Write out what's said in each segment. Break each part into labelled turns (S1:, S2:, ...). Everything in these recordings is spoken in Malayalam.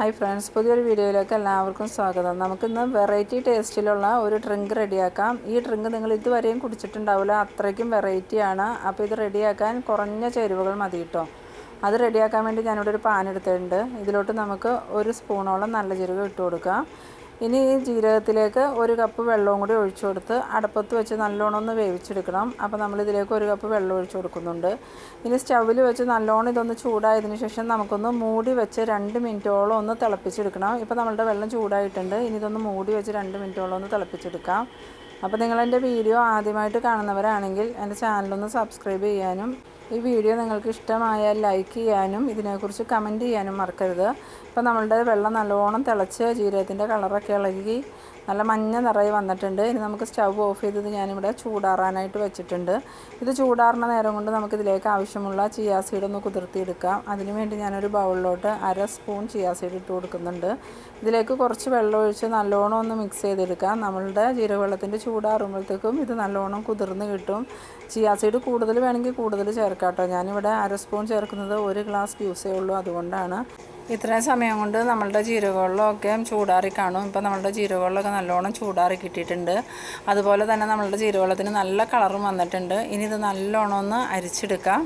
S1: ഹായ് ഫ്രണ്ട്സ് പുതിയൊരു വീഡിയോയിലേക്ക് എല്ലാവർക്കും സ്വാഗതം. നമുക്കിന്ന് വെറൈറ്റി ടേസ്റ്റിലുള്ള ഒരു ഡ്രിങ്ക് റെഡിയാക്കാം. ഈ ഡ്രിങ്ക് നിങ്ങൾ ഇതുവരെയും കുടിച്ചിട്ടുണ്ടാവില്ല. അത്രയ്ക്കും വെറൈറ്റിയാണ് അപ്പോൾ ഇത് റെഡിയാക്കാൻ കുറഞ്ഞ ചേരുവകൾ മതി കേട്ടോ. അത് റെഡിയാക്കാൻ വേണ്ടി ഞാനിവിടെ ഒരു പാൻ എടുത്തിട്ടുണ്ട്. ഇതിലോട്ട് നമുക്ക് ഒരു സ്പൂണോളം നല്ല ജീരകം ഇട്ട് കൊടുക്കാം. ഇനി ഈ ജീരകത്തിലേക്ക് ഒരു കപ്പ് വെള്ളവും കൂടി ഒഴിച്ചു കൊടുത്ത് അടുപ്പത്ത് വെച്ച് നല്ലോണം ഒന്ന് വേവിച്ചെടുക്കണം. അപ്പോൾ നമ്മളിതിലേക്ക് ഒരു കപ്പ് വെള്ളം ഒഴിച്ചു കൊടുക്കുന്നുണ്ട്. ഇനി സ്റ്റൗവിൽ വെച്ച് നല്ലോണം ഇതൊന്ന് ചൂടായതിനു ശേഷം നമുക്കൊന്ന് മൂടി വെച്ച് രണ്ട് മിനിറ്റോളം ഒന്ന് തിളപ്പിച്ചെടുക്കണം. ഇപ്പോൾ നമ്മളുടെ വെള്ളം ചൂടായിട്ടുണ്ട്. ഇനി ഇതൊന്ന് മൂടി വെച്ച് രണ്ട് മിനിറ്റോളം ഒന്ന് തിളപ്പിച്ചെടുക്കാം. അപ്പോൾ നിങ്ങളെന്റെ വീഡിയോ ആദ്യമായിട്ട് കാണുന്നവരാണെങ്കിൽ എന്റെ ചാനലൊന്ന് സബ്സ്ക്രൈബ് ചെയ്യാനും ഈ വീഡിയോ നിങ്ങൾക്ക് ഇഷ്ടമായാൽ ലൈക്ക് ചെയ്യാനും ഇതിനെക്കുറിച്ച് കമന്റ് ചെയ്യാനും മറക്കരുത്. അപ്പോൾ നമ്മളുടെ വെള്ളം നല്ലോണം തിളച്ച് ജീരകത്തിന്റെ കളറൊക്കെ ഇളകി നല്ല മഞ്ഞ നിറയെ വന്നിട്ടുണ്ട്. ഇനി നമുക്ക് സ്റ്റവ് ഓഫ് ചെയ്തത് ഞാനിവിടെ ചൂടാറാനായിട്ട് വെച്ചിട്ടുണ്ട്. ഇത് ചൂടാറുന്ന നേരം കൊണ്ട് നമുക്കിതിലേക്ക് ആവശ്യമുള്ള ചിയാ സീഡ് ഒന്ന് കുതിർത്തിയെടുക്കാം. അതിനുവേണ്ടി ഞാനൊരു ബൗളിലോട്ട് അര സ്പൂൺ ചിയാ സീഡ് ഇട്ട് കൊടുക്കുന്നുണ്ട്. ഇതിലേക്ക് കുറച്ച് വെള്ളം ഒഴിച്ച് നല്ലോണം ഒന്ന് മിക്സ് ചെയ്തെടുക്കാം. നമ്മളുടെ ജീരകവെള്ളത്തിന്റെ ചൂടാറുമ്പോഴത്തേക്കും ഇത് നല്ലോണം കുതിർന്ന് കിട്ടും. ചിയാ സീഡ് കൂടുതൽ വേണമെങ്കിൽ കൂടുതൽ ചേർക്കാം കേട്ടോ. ഞാനിവിടെ അര സ്പൂൺ ചേർക്കുന്നത് ഒരു ഗ്ലാസ് യൂസേ ഉള്ളൂ. അതുകൊണ്ടാണ്. ഇത്രയും സമയം കൊണ്ട് നമ്മളുടെ ജീരകവെള്ളമൊക്കെ ചൂടാറി കാണും. ഇപ്പോൾ നമ്മളുടെ ജീരകവെള്ളമൊക്കെ നല്ലോണം ചൂടാറി കിട്ടിയിട്ടുണ്ട്. അതുപോലെ തന്നെ നമ്മളുടെ ജീരകവെള്ളത്തിന് നല്ല കളറും വന്നിട്ടുണ്ട്. ഇനി ഇത് നല്ലോണം ഒന്ന് അരിച്ചെടുക്കാം.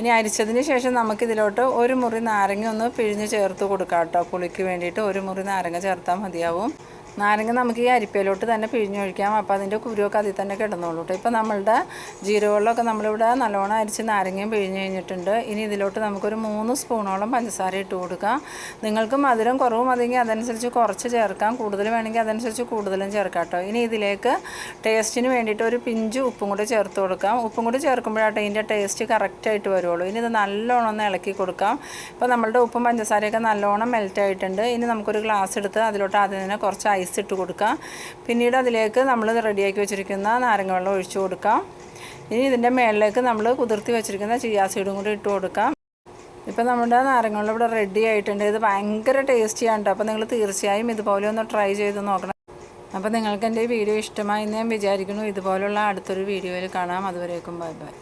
S1: ഇനി അരിച്ചതിന് ശേഷം നമുക്കിതിലോട്ട് ഒരു മുറി നാരങ്ങ ഒന്ന് പിഴിഞ്ഞ് ചേർത്ത് കൊടുക്കാം കേട്ടോ. പുളിക്ക് വേണ്ടിയിട്ട് ഒരു മുറി നാരങ്ങ ചേർത്താൽ മതിയാവും. നാരങ്ങ നമുക്ക് ഈ അരിപ്പയിലോട്ട് തന്നെ പിഴിഞ്ഞൊഴിക്കാം. അപ്പോൾ അതിന്റെ കുരുവൊക്കെ അതിൽ തന്നെ കിടന്നോളൂ കേട്ടോ. ഇപ്പോൾ നമ്മളുടെ ജീരകവെള്ളമൊക്കെ നമ്മളിവിടെ നല്ലോണം അരിച്ച് നാരങ്ങയും പിഴിഞ്ഞ് കഴിഞ്ഞിട്ടുണ്ട്. ഇനി ഇതിലോട്ട് നമുക്കൊരു മൂന്ന് സ്പൂണോളം പഞ്ചസാര ഇട്ട് കൊടുക്കാം. നിങ്ങൾക്ക് മധുരം കുറവ് മതിയെങ്കിൽ അതനുസരിച്ച് കുറച്ച് ചേർക്കാം. കൂടുതൽ വേണമെങ്കിൽ അതനുസരിച്ച് കൂടുതലും ചേർക്കാം കേട്ടോ. ഇനി ഇതിലേക്ക് ടേസ്റ്റിന് വേണ്ടിയിട്ട് ഒരു പിഞ്ച് ഉപ്പും കൂടി ചേർത്ത് കൊടുക്കാം. ഉപ്പും കൂടി ചേർക്കുമ്പോഴാട്ടോ ഇതിന്റെ ടേസ്റ്റ് കറക്റ്റായിട്ട് വരുള്ളൂ. ഇനി ഇത് നല്ലോണം ഒന്ന് ഇളക്കി കൊടുക്കാം. ഇപ്പോൾ നമ്മളുടെ ഉപ്പും പഞ്ചസാരയൊക്കെ നല്ലോണം മെൽറ്റ് ആയിട്ടുണ്ട് ഇനി നമുക്കൊരു ഗ്ലാസ് എടുത്ത് അതിലോട്ട് ആദ്യം തന്നെ കുറച്ച് ഐസ് ഇട്ട് കൊടുക്കാം പിന്നീട് അതിലേക്ക് നമ്മൾ റെഡിയാക്കി വെച്ചിരിക്കുന്ന നാരങ്ങ വെള്ളം ഒഴിച്ചു കൊടുക്കാം. ഇനി ഇതിന്റെ മേളിലേക്ക് നമ്മൾ കുതിർത്തി വെച്ചിരിക്കുന്ന ചിയാ സീഡും കൂടി ഇട്ട് കൊടുക്കാം. ഇപ്പം നമ്മുടെ നാരങ്ങ ഇവിടെ റെഡി ആയിട്ടുണ്ട്. ഇത് ഭയങ്കര ടേസ്റ്റിയാണ് അപ്പോൾ നിങ്ങൾ തീർച്ചയായും ഇതുപോലെ ഒന്ന് ട്രൈ ചെയ്ത് നോക്കണം. അപ്പോൾ നിങ്ങൾക്ക് എന്റെ വീഡിയോ ഇഷ്ടമായി എന്ന് ഞാൻ വിചാരിക്കുന്നു. ഇതുപോലുള്ള അടുത്തൊരു വീഡിയോയിൽ കാണാം. അതുവരേക്കും ബൈ ബൈ.